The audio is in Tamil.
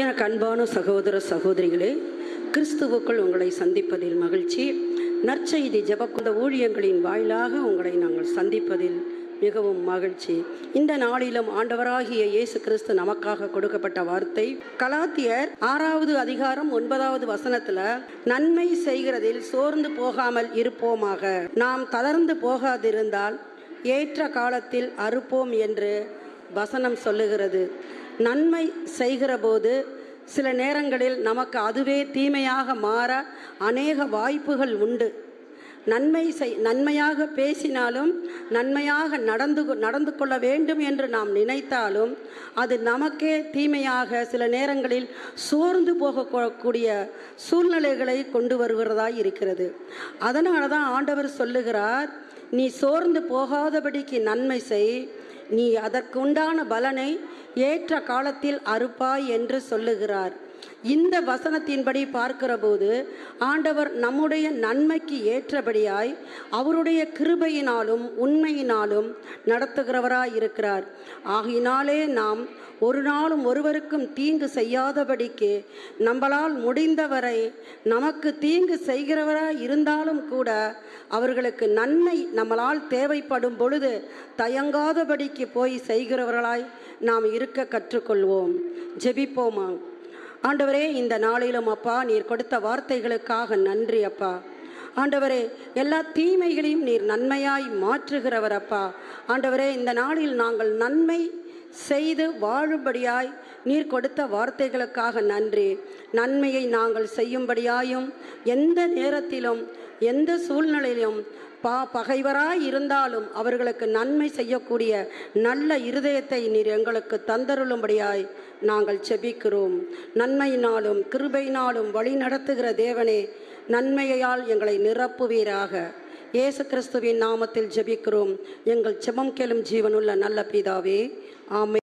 எனக்கு அன்பான சகோதர சகோதரிகளே கிறிஸ்துவுக்குள் உங்களை சந்திப்பதில் மகிழ்ச்சி. நற்செய்தி ஜபக்குந்த ஊழியங்களின் வாயிலாக உங்களை நாங்கள் சந்திப்பதில் மிகவும் மகிழ்ச்சி. இந்த நாளிலும் ஆண்டவராகிய இயேசு கிறிஸ்து நமக்காக கொடுக்கப்பட்ட வார்த்தை கலாத்தியர் ஆறாவது அதிகாரம் ஒன்பதாவது வசனத்துல நன்மை செய்கிறதில் சோர்ந்து போகாமல் இருப்போமாக. நாம் தளர்ந்து போகாதிருந்தால் ஏற்ற காலத்தில் அறுப்போம் என்று வசனம் சொல்லுகிறது. நன்மை செய்கிற போது சில நேரங்களில் நமக்கு அதுவே தீமையாக மாற அநேக வாய்ப்புகள் உண்டு. நன்மை செய் நன்மையாக பேசினாலும் நன்மையாக நடந்து கொ- நடந்து கொள்ள வேண்டும் என்று நாம் நினைத்தாலும் அது நமக்கே தீமையாக சில நேரங்களில் சோர்ந்து போகக்கூடிய சூழ்நிலைகளை கொண்டு வருகிறதாய் இருக்கிறது. அதனால தான் ஆண்டவர் சொல்லுகிறார் நீ சோர்ந்து போகாதபடிக்கு நன்மை செய் நீ அதற்குண்டான பலனை ஏற்ற காலத்தில் அறுப்பாய் என்று சொல்லுகிறார். இந்த வசனத்தின்படி பார்க்கிறபோது ஆண்டவர் நம்முடைய நன்மைக்கு ஏற்றபடியாய் அவருடைய கிருபையினாலும் உண்மையினாலும் நடத்துகிறவராய் இருக்கிறார் ஆகையினாலே நாம் ஒரு நாளும் ஒருவருக்கும் தீங்கு செய்யாதபடிக்கு நம்மளால் முடிந்தவரை நமக்கு தீங்கு செய்கிறவராய் இருந்தாலும் கூட அவர்களுக்கு நன்மை நம்மளால் தேவைப்படும் பொழுது தயங்காதபடிக்கு போய் செய்கிறவர்களாய் நாம் இருக்க கற்றுக்கொள்வோம். ஜெபிப்போமா? ஆண்டவரே இந்த நாளிலும் அப்பா நீர் கொடுத்த வார்த்தைகளுக்காக நன்றி அப்பா. ஆண்டவரே எல்லா தீமைகளையும் நீர் நன்மையாய் மாற்றுகிறவர் அப்பா. ஆண்டவரே இந்த நாளில் நாங்கள் நன்மை செய்து வாழும்படியாய் நீர் கொடுத்த வார்த்தைகளுக்காக நன்றி. நன்மையை நாங்கள் செய்யும்படியாயும் எந்த நேரத்திலும் எந்த சூழ்நிலையிலும் பா பகைவராய் இருந்தாலும் அவர்களுக்கு நன்மை செய்யக்கூடிய நல்ல இருதயத்தை நீர் எங்களுக்கு தந்தருளும்படியாய் நாங்கள் செபிக்கிறோம். நன்மையினாலும் கிருபையினாலும் வழி நடத்துகிற தேவனே நன்மையால் எங்களை நிரப்புவீராக. இயேசு கிறிஸ்துவின் நாமத்தில் ஜெபிக்கிறோம். எங்கள் செபம் கேளும் ஜீவனுள்ள நல்ல பிதாவே ஆமை